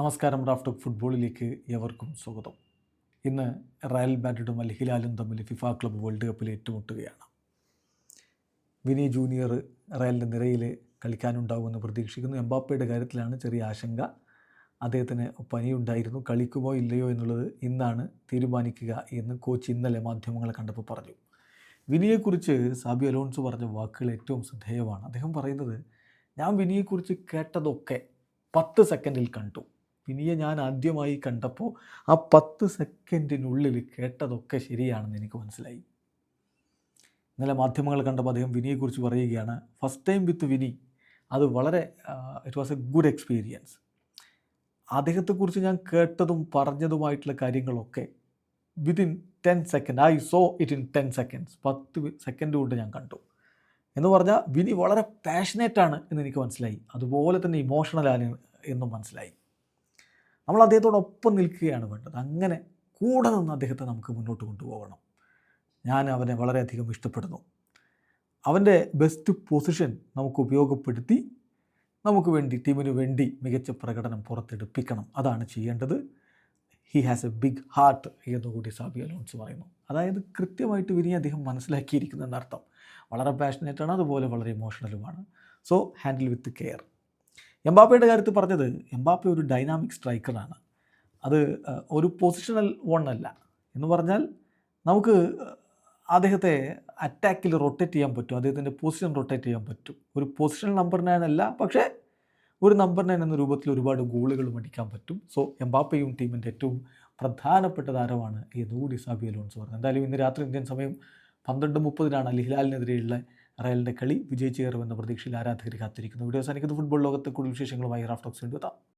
നമസ്കാരം റാഫ്റ്റ് ഫുട്ബോളിലേക്ക് എവർക്കും സ്വാഗതം. ഇന്ന് റയൽ മാഡ്രിഡും അൽ ഹിലാലും തമ്മിൽ ഫിഫ ക്ലബ്ബ് വേൾഡ് കപ്പിൽ ഏറ്റുമുട്ടുകയാണ്. വിനി ജൂനിയർ റയലിന്റെ നിരയിൽ കളിക്കാനുണ്ടാകുമെന്ന് പ്രതീക്ഷിക്കുന്നു. എംബാപ്പയുടെ കാര്യത്തിലാണ് ചെറിയ ആശങ്ക. അദ്ദേഹത്തിന് പനിയുണ്ടായിരുന്നു. കളിക്കുമോ ഇല്ലയോ എന്നുള്ളത് ഇന്നാണ് തീരുമാനിക്കുക എന്ന് കോച്ച് ഇന്നലെ മാധ്യമങ്ങളെ കണ്ടപ്പോൾ പറഞ്ഞു. വിനിയെക്കുറിച്ച് സാബി അലോൺസ് പറഞ്ഞ വാക്കുകൾ ഏറ്റവും ശ്രദ്ധേയമാണ്. അദ്ദേഹം പറയുന്നത് ഞാൻ വിനിയെക്കുറിച്ച് കേട്ടതൊക്കെ പത്ത് സെക്കൻഡിൽ കണ്ടു. വിനിയെ ഞാൻ ആദ്യമായി കണ്ടപ്പോൾ ആ പത്ത് സെക്കൻഡിനുള്ളിൽ കേട്ടതൊക്കെ ശരിയാണെന്ന് എനിക്ക് മനസ്സിലായി. ഇന്നലെ മാധ്യമങ്ങൾ കണ്ടപ്പോൾ അദ്ദേഹം വിനിയെക്കുറിച്ച് പറയുകയാണ് ഫസ്റ്റ് ടൈം വിത്ത് വിനി. അത് വളരെ it was a good experience അദ്ദേഹത്തെക്കുറിച്ച് ഞാൻ കേട്ടതും പറഞ്ഞതുമായിട്ടുള്ള കാര്യങ്ങളൊക്കെ within ten second I so it in ten seconds പത്ത് സെക്കൻഡ് കൊണ്ട് ഞാൻ കണ്ടു. എന്ന് പറഞ്ഞാൽ വിനി വളരെ പാഷനേറ്റ് ആണ് എന്ന് എനിക്ക് മനസ്സിലായി. അതുപോലെ തന്നെ ഇമോഷണലാണ് എന്നും മനസ്സിലായി. നമ്മൾ അദ്ദേഹത്തോടൊപ്പം നിൽക്കുകയാണ് വേണ്ടത്. അങ്ങനെ കൂടെ നിന്ന് അദ്ദേഹത്തെ നമുക്ക് മുന്നോട്ട് കൊണ്ടുപോകണം. ഞാൻ അവനെ വളരെയധികം ഇഷ്ടപ്പെടുന്നു. അവന്റെ ബെസ്റ്റ് പൊസിഷൻ നമുക്ക് ഉപയോഗപ്പെടുത്തി നമുക്ക് വേണ്ടി ടീമിന് വേണ്ടി മികച്ച പ്രകടനം പുറത്തെടുപ്പിക്കണം. അതാണ് ചെയ്യേണ്ടത്. He has a big heart എന്നുകൂടി സാബി അലോൺസ് പറയുന്നു. അതായത് കൃത്യമായിട്ട് വിനി അദ്ദേഹം മനസ്സിലാക്കിയിരിക്കുന്നു എന്നർത്ഥം. വളരെ പാഷനേറ്റാണ് അതുപോലെ വളരെ ഇമോഷണലുമാണ് സോ ഹാൻഡിൽ വിത്ത് കെയർ എംബാപ്പയുടെ കാര്യത്തിൽ പറഞ്ഞത് എംബാപ്പ ഒരു ഡൈനാമിക് സ്ട്രൈക്കറാണ് അത് ഒരു പൊസിഷണൽ വൺ അല്ല. എന്ന് പറഞ്ഞാൽ നമുക്ക് അദ്ദേഹത്തെ അറ്റാക്കിൽ റൊട്ടേറ്റ് ചെയ്യാൻ പറ്റും. അദ്ദേഹത്തിന്റെ പൊസിഷൻ റൊട്ടേറ്റ് ചെയ്യാൻ പറ്റും. ഒരു പൊസിഷണൽ നമ്പർ നയൻ അല്ല പക്ഷേ ഒരു നമ്പർ നയൻ എന്ന രൂപത്തിൽ ഒരുപാട് ഗോളുകളും അടിക്കാൻ പറ്റും. സോ എംബാപ്പയും ടീമിന്റെ ഏറ്റവും പ്രധാനപ്പെട്ട താരമാണ് ഈ സാബി അലോൺസ് പറഞ്ഞത്. എന്തായാലും ഇന്ന് രാത്രി ഇന്ത്യൻ സമയം പന്ത്രണ്ട് മുപ്പതിനാണ് അൽ ഹിലാലിനെതിരെയുള്ള റയലിന്റെ കളി വിജയിച്ചു കയറുമെന്ന പ്രതീക്ഷയിൽ ആരാധകർ കാത്തിരിക്കുന്നു. വീഡിയോ അവസാനിക്കുന്ന. ഫുട്ബോൾ ലോകത്തെ കൂടുതൽ വിശേഷങ്ങളുമായി റാഫ്റ്റോക്സ് കൊണ്ടുവെത്താം